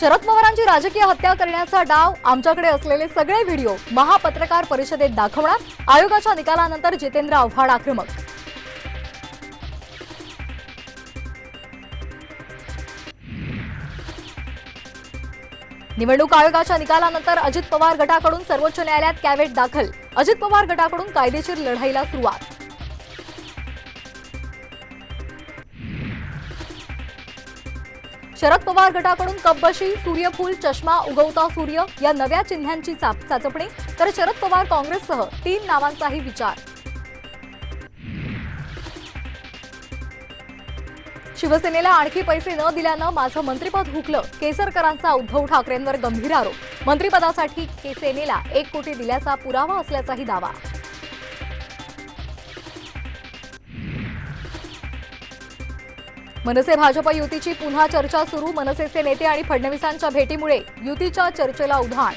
शरद पवारांची राजकीय हत्या करण्याचा डाव आमच्याकडे असलेले सगळे व्हिडिओ महापत्रकार परिषदेत दाखवणार. आयोगाच्या निकालानंतर जितेंद्र आव्हाड आक्रमक. निवडणूक आयोगाच्या निकालानंतर अजित पवार गटाकडून सर्वोच्च न्यायालयात कॅवेट दाखल. अजित पवार गटाकडून कायदेशीर लढाईला सुरुवात. शरद पवार गटाकडून कब्बशी सूर्यफूल चष्मा उगवता सूर्य या नव्या चिन्हांची चाप- चाचपणी. तर शरद पवार काँग्रेससह तीन नावांचाही विचार. शिवसेनेला आणखी पैसे न दिल्यानं माझं मंत्रिपद हुकलं. केसरकरांचा उद्धव ठाकरेंवर गंभीर आरोप. मंत्रिपदासाठी सेनेला एक कोटी दिल्याचा पुरावा असल्याचाही दावा. मनसे भाजप युतीची पुन्हा चर्चा सुरू मनसेचे नेते आणि फडणवीसांच्या भेटीमुळे युतीच्या चर्चेला उधाण